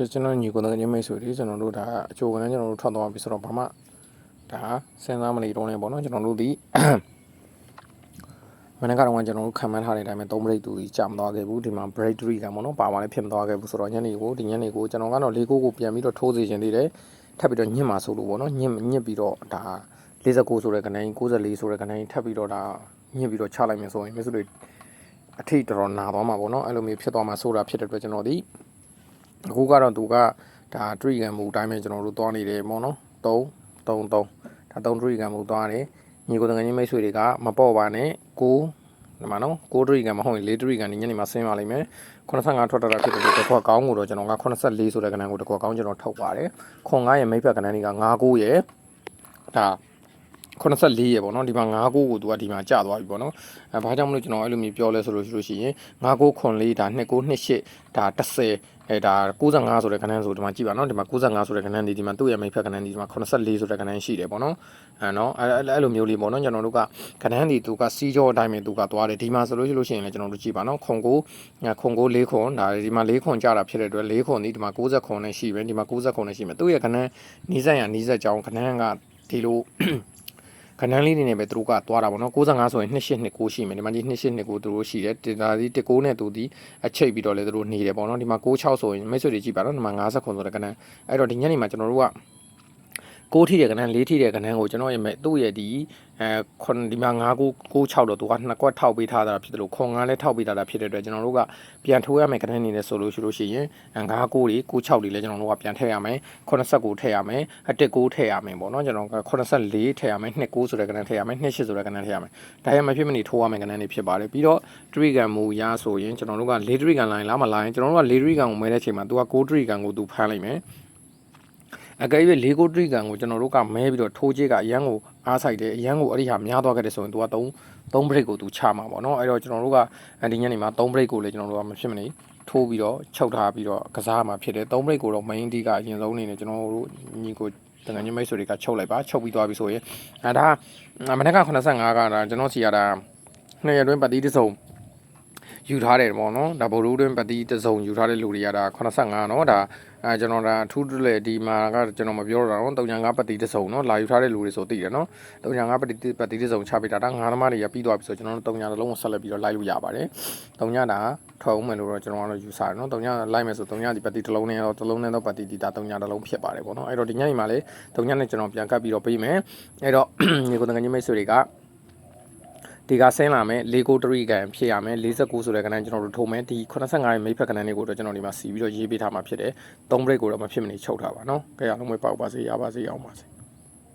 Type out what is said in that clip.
ကဲကျွန်တော်ညီကိုတဲ့ညီမိတ်ဆွေတွေကျွန်တော်တို့ဒါအချိုကနေကျွန်တော်တို့ထွက်သွားပြီဆိုတော့ဘာမှဒါစဉ်းစားမနေတော့နဲ့ပေါ့နော်ကျွန်တော်တို့ဒီမနေ့ကတော့ကျွန်တော်တို့ခံမှန်းထားတဲ့အတိုင်းပဲ3 break တူကြီးကြာမသွားခဲ့ဘူးဒီမှာ break 3ကပေါ့နော်ပါပါလည်းဖြစ်မသွားခဲ့ဘူးဆိုတော့ညနေကိုဒီညနေကိုကျွန်တော်ကတော့၄ကိုကိုပြန်ပြီးတော့ထိုးစီခြင်းသေးတယ်ထပ်ပြီးတော့ညစ်မှာဆိုလို့ပေါ့နော်ညစ်ညစ်ပြီးတော့ဒါ49ဆိုတဲ့ကနေ94ဆိုတဲ့ကနေထပ်ပြီးတော့ဒါညစ်ပြီးတော့ချလိုက်မယ်ဆိုရင်မိတ်ဆွေတွေအထိတော်တော်နာသွားမှာပေါ့နော်အဲ့လိုမျိုးဖြစ်သွားမှာဆိုတာဖြစ်တဲ့အတွက်ကျွန်တော်ဒီ အခုကတော့သူကဒါထရီကန်မူအတိုင်းပဲကျွန်တော်တို့သွားနေတယ်ပေါ့နော်3 3 3ဒါ3ထရီကန်မူသွားတယ်ညီကိုတငယ်ချင်းမိတ်ဆွေတွေကမပေါ့ပါနဲ့6ဒီမှာနော်6ထရီကန်မဟုတ်ရင်4ထရီကန်ညနေမှာဆင်းပါလိမ့်မယ်85ထွက်တာဖြစ်တဲ့တခွက်ကောင်းကိုတော့ကျွန်တော်က84ဆိုတဲ့ကဏ္ဍကိုတခွက်ကောင်းကျွန်တော်ထုတ်ပါတယ်ခွန်9ရဲ့မိတ်ဖက်ကဏ္ဍတွေက99ရဲ့ဒါ 84ရေပေါ့နော်ဒီမှာ59ကိုသူကဒီမှာကျသွားပြီပေါ့နော်အဲဘာကြောင့်မလို့ကျွန်တော်အဲ့လိုမျိုးပြောလဲဆိုလို့ရှိလို့ရှိရင်59ခွန်4ဒါ2928ဒါ10အဲဒါ95ဆိုတဲ့ခဏန်းဆိုဒီမှာကြည့်ပါနော်ဒီမှာ95ဆိုတဲ့ခဏန်းဒီဒီမှာသူ့ရဲ့မိတ်ဖက်ခဏန်းဒီဒီမှာ84ဆိုတဲ့ခဏန်းရှိတယ်ပေါ့နော်အဲနော်အဲအဲ့လိုမျိုးလေးပေါ့နော်ကျွန်တော်တို့ကခဏန်းဒီသူကစီးကြောအတိုင်းပဲသူကသွားတယ်ဒီမှာဆိုလို့ရှိလို့ရှိရင်လည်းကျွန်တော်တို့ကြည့်ပါနော်ခွန်ကိုခွန်ကို4ခွန်ဒါဒီမှာ4ခွန်ကျတာဖြစ်တဲ့အတွက်4ခွန်ဒီဒီမှာ60ခွန်နဲ့ရှိပဲဒီမှာ60ခွန်နဲ့ရှိမယ်သူ့ရဲ့ခဏန်းနီးစပ်ရနီးစပ်ကြောင်းခဏန်းကဒီလို ခဏန်းလေးနေနဲ့ပဲသူတို့ကသွားတာပေါ့နော်65ဆိုရင်2829ရှိမယ်ဒီမှာဒီ2829သူတို့ရှိတယ်တင်တာဒီ19နဲ့သူဒီအချိတ်ပြီးတော့လေသူတို့နေတယ်ပေါ့နော်ဒီမှာ66ဆိုရင်မိတ်ဆွေတွေကြည့်ပါတော့ဒီမှာ50ခွန်ဆိုတဲ့ခဏန်းအဲ့တော့ဒီညနေမှာကျွန်တော်တို့က 6ထိတဲ့ကဏ္ဍ4ထိတဲ့ကဏ္ဍကိုကျွန်တော်ရဲ့မဲ့သူ့ရဲ့ဒီအဲခွန်ဒီမှာ9 9 6တော့သူကနှစ်ကွက်ထောက်ပေးထားတာဖြစ်တယ်လို့ခွန်9လည်းထောက်ပေးထားတာဖြစ်တဲ့အတွက်ကျွန်တော်တို့ကပြန်ထိုးရမယ်ကဏ္ဍနေနဲ့ဆိုလို့ရှိလို့ရှိရင်9 9တွေ9 6တွေလည်းကျွန်တော်တို့ကပြန်ထည့်ရမယ်89ထည့်ရမယ်အတက်9ထည့်ရမယ်ပေါ့နော်ကျွန်တော်က84ထည့်ရမယ်2 9ဆိုတဲ့ကဏ္ဍထည့်ရမယ်2 8ဆိုတဲ့ကဏ္ဍထည့်ရမယ်ဒါရမဖြစ်မနေထိုးရမယ်ကဏ္ဍနေဖြစ်ပါတယ်ပြီးတော့ trigger မူရဆိုရင်ကျွန်တော်တို့က4 trigger line လားမလားကျွန်တော်တို့က4 trigger ကိုမဲတဲ့အချိန်မှာသူက9 trigger ကိုသူဖမ်းလိုက်မယ် အကယ်၍လေကိုထရီကန်ကိုကျွန်တော်တို့ကမဲပြီးတော့ထိုးချေကအရန်ကိုအားဆိုင်တယ်အရန်ကိုအဲ့ဒီဟာများသွားခဲ့တယ်ဆိုရင် तू က3 3 break ကို तू ချမှာပေါ့နော်အဲ့တော့ကျွန်တော်တို့ကဒီညနေမှာ3 break ကိုလည်းကျွန်တော်တို့ကမဖြစ်မနေထိုးပြီးတော့ချုပ်ထားပြီးတော့ကစားမှာဖြစ်တယ်3 break ကိုတော့ main ဒီကအရင်ဆုံးအနေနဲ့ကျွန်တော်တို့ညီကိုတကယ်ကြီးမိတ်ဆွေတွေကချုပ်လိုက်ပါချုပ်ပြီးသွားပြီဆိုရင်အဲဒါမနေ့က85ကဒါကျွန်တော်စီရတာနှစ်ရက်တွင်းပတ်တီးတစ်စုံ ယူထားတယ်ပေါ့နော်ဒါဗိုလ်ရိုးတွင်းပတိတစုံယူထားတဲ့လူတွေကဒါ85နော်ဒါအဲကျွန်တော်ဒါအထူးတလေဒီမှာကကျွန်တော်မပြောတော့တာနော်35ပတိတစုံနော်လာယူထားတဲ့လူတွေဆိုသိတယ်နော်35ပတိပတိတစုံချပေးတာဒါငါးသမားတွေကပြီးသွားပြီဆိုကျွန်တော်တို့3ညလုံးကိုဆက်လက်ပြီးတော့လိုက်လို့ရပါတယ်3ညဒါထောက်အောင်မယ်လို့တော့ကျွန်တော်ကတော့ယူဆတယ်နော်3ညလိုက်မယ်ဆို3ညဒီပတိတစ်လုံးနဲ့တော့တစ်လုံးနဲ့တော့ပတိဒီတာ3ညတစ်လုံးဖြစ်ပါတယ်ပေါ့နော်အဲ့တော့ဒီညနေမှာလေ3ညနဲ့ကျွန်တော်ပြန်ကပ်ပြီးတော့ပြီးမယ်အဲ့တော့ဒီကိုတန်ငယ်ကြီးမိတ်ဆွေတွေက ဒီကဆင်းလာမယ်၄ကိုတရိကန်ဖြစ်ရမယ်49ဆိုတဲ့ကဏ္ဍကျွန်တော်တို့ထုံမယ်ဒီ85ရဲ့မိဖက်ကဏ္ဍလေးကိုတော့ကျွန်တော်ဒီမှာစီပြီးတော့ရေးပေးထားမှာဖြစ်တယ်3 break ကိုတော့မဖြစ်မနေချုပ်ထားပါနော်ကြရအောင်မွေးပေါက်ပါစေရပါစေအောင်ပါစေ